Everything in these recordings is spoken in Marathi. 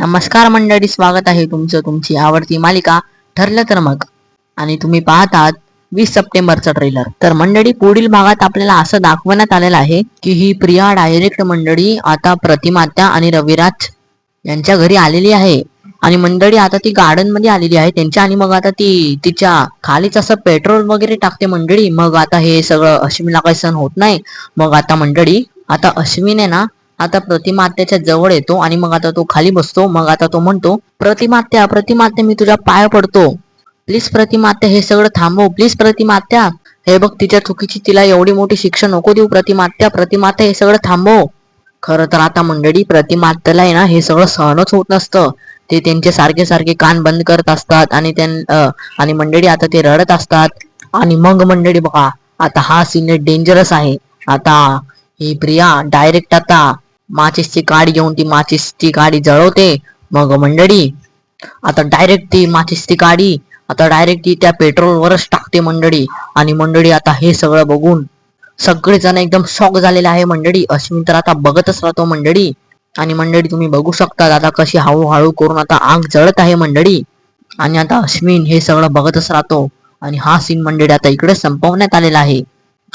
नमस्कार मंडळी स्वागत आहे तुमचं तुमची आवडती मालिका ठरलं तर मग. आणि तुम्ही पाहतात वीस सप्टेंबरचं ट्रेलर तर मंडळी पुढील भागात आपल्याला असं दाखवण्यात आलेलं आहे की ही प्रिया डायरेक्ट मंडळी आता प्रतिमात्या आणि रविराज यांच्या घरी आलेली आहे. आणि मंडळी आता ती गार्डनमध्ये आलेली आहे. त्यांच्या आणि मग आता ती तिच्या खालीच असं पेट्रोल वगैरे टाकते मंडळी. मग आता हे सगळं अश्विनला काही सण होत नाही. मग आता मंडळी आता अश्विन आहे ना आता प्रतिमात्याच्या जवळ येतो आणि मग आता तो खाली बसतो. मग आता तो म्हणतो प्रतिमात्या प्रतिमात्या मी तुझ्या पाय पडतो. प्लीज प्रतिमात्या हे सगळं थांबव. प्लीज प्रतिमात्या हे बघ तिच्या चुकीची तिला एवढी मोठी शिक्षा नको देऊ प्रतिमात्या प्रतिमात्या हे सगळं थांबव. खरं तर आता मंडळी प्रतिमात्याला आहे ना हे सगळं सहनच होत नसतं. ते त्यांचे सारखे सारखे कान बंद करत असतात आणि त्यां आणि मंडळी आता ते रडत असतात. आणि मग मंडळी बघा आता हा सीन डेंजरस आहे. आता ही प्रिया डायरेक्ट आता माचिसची काडी घेऊन ती माचिसची काडी जळवते. मग मंडळी आता डायरेक्ट ती माचिसची काडी आता डायरेक्ट ती त्या पेट्रोलवरच टाकते मंडळी. आणि मंडळी आता हे सगळं बघून सगळेजण एकदम शॉक झालेले आहे मंडळी. अश्विन तर आता बघतच राहतो मंडळी. आणि मंडळी तुम्ही बघू शकता आता कशी हळूहळू करून आता आग जळत आहे मंडळी. आणि आता अश्विन हे सगळं बघतच राहतो. आणि हा सीन मंडळी आता इकडे संपवण्यात आलेला आहे.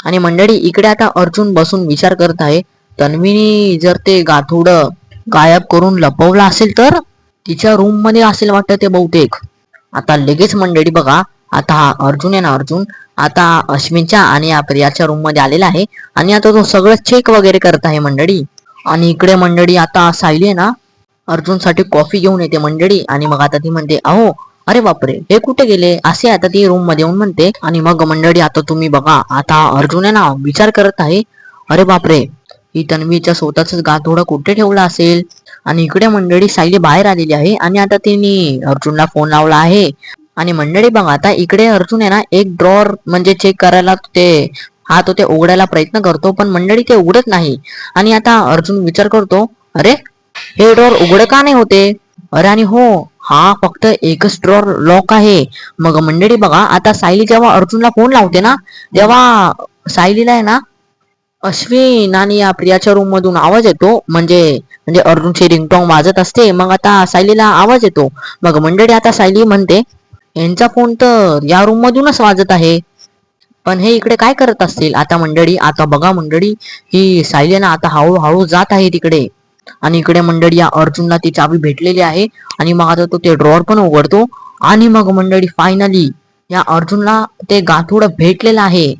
आणि मंडळी इकडे आता अर्जुन बसून विचार करत आहे तन्वीनी जर ते गाठोड गायब करून लपवलं असेल तर तिच्या रूममध्ये असेल वाटतं ते बहुतेक. आता लगेच मंडळी बघा आता हा अर्जुन आहे ना अर्जुन आता अश्विनच्या आणि या प्रियाच्या रूममध्ये आलेला आहे आणि आता तो सगळं चेक वगैरे करत आहे मंडळी. आणि इकडे मंडळी आता सायली आहे ना अर्जुनसाठी कॉफी घेऊन येते मंडळी आणि मग आता ती म्हणते अहो अरे बापरे हे कुठे गेले? असे आता ती रूममध्ये येऊन म्हणते आणि मग मंडळी आता तुम्ही बघा आता अर्जुन आहे ना विचार करत आहे अरे बापरे ही तन्वीच्या स्वतःच गाठोडा कुठे ठेवला असेल? आणि इकडे मंडळी सायली बाहेर आलेली आहे आणि आता तिने अर्जुनला फोन लावला आहे. आणि मंडळी बघा आता इकडे अर्जुन आहे ना एक ड्रॉर म्हणजे चेक करायला ते हा तो ते उघडायला प्रयत्न करतो पण मंडळी ते उघडत नाही. आणि आता अर्जुन विचार करतो अरे हे ड्रॉर उघड का नाही होते? अरे आणि हो हा फक्त एकच ड्रॉर लॉक आहे. मग मंडळी बघा आता सायली जेव्हा अर्जुनला फोन लावते ना तेव्हा सायलीला आहे ना अश्विन आणि या प्रियाच्या रूम मधून आवाज येतो. म्हणजे म्हणजे अर्जुनची रिंगटॉंग वाजत असते. मग आता सायलीला आवाज येतो. मग मंडळी आता सायली म्हणते यांचा फोन तर या रूम मधूनच वाजत आहे. पण हे इकडे काय करत असतील? आता मंडळी आता बघा मंडळी ही सायली ना आता हळूहळू जात आहे तिकडे. आणि इकडे मंडळी या अर्जुनला ती चावी भेटलेली आहे. आणि मग आता तो ते ड्रॉर पण उघडतो. आणि मग मंडळी फायनली या अर्जुनला ते गाठोडं भेटलेलं आहे.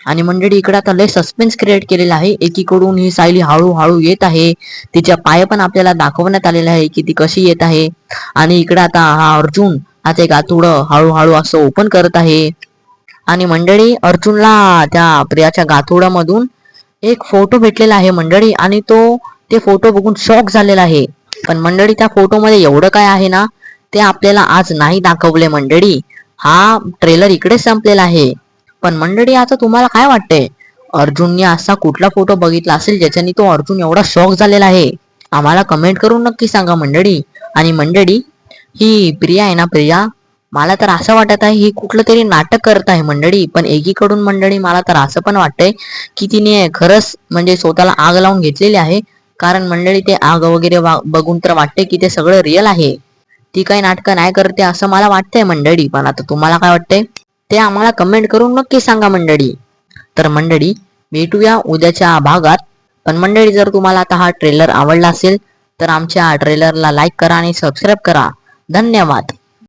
आणि मंडळी इकडे आता लय सस्पेन्स क्रिएट केलेला आहे. एकीकडून ही सायली हळूहळू येत आहे. तिच्या पाय पण आपल्याला दाखवण्यात आलेला आहे की ती कशी येत आहे. आणि इकडे आता हा अर्जुन हा ते गाठोडं हळूहळू असं ओपन करत आहे. आणि मंडळी अर्जुनला त्या प्रियाच्या गाथोड्यामधून एक फोटो भेटलेला आहे मंडळी. आणि तो ते फोटो बघून शॉक झालेला आहे. पण मंडळी त्या फोटोमध्ये एवढं काय आहे ना ते आपल्याला आज नाही दाखवले मंडळी. हा ट्रेलर इकडे संपलेला आहे. पण मंडळी आता तुम्हाला काय वाटतंय? अर्जुनने असा कुठला फोटो बघितला असेल ज्याच्याने तो अर्जुन एवढा शॉक झालेला आहे? आम्हाला कमेंट करून नक्की सांगा मंडळी. आणि मंडळी ही प्रिया आहे ना प्रिया? मला तर असं वाटत आहे ही कुठलं तरी नाटक करत आहे मंडळी. पण एकीकडून मंडळी मला तर असं पण वाटतंय की तिने खरंच म्हणजे स्वतःला आग लावून घेतलेली आहे. कारण मंडळी ते आग वगैरे वा- बघून तर वाटते की ते सगळं रिअल आहे. ती काही नाटकं नाही करते असं मला वाटतंय मंडळी. पण आता तुम्हाला काय वाटतंय? ते आम्हाला कमेंट करून नक्की सांगा मंडळी. तर मंडळी भेटूया उद्याच्या भागात. पण मंडळी जर तुम्हाला आता हा ट्रेलर आवडला असेल तर आमच्या ट्रेलरला लाईक करा आणि सबस्क्राईब करा. धन्यवाद.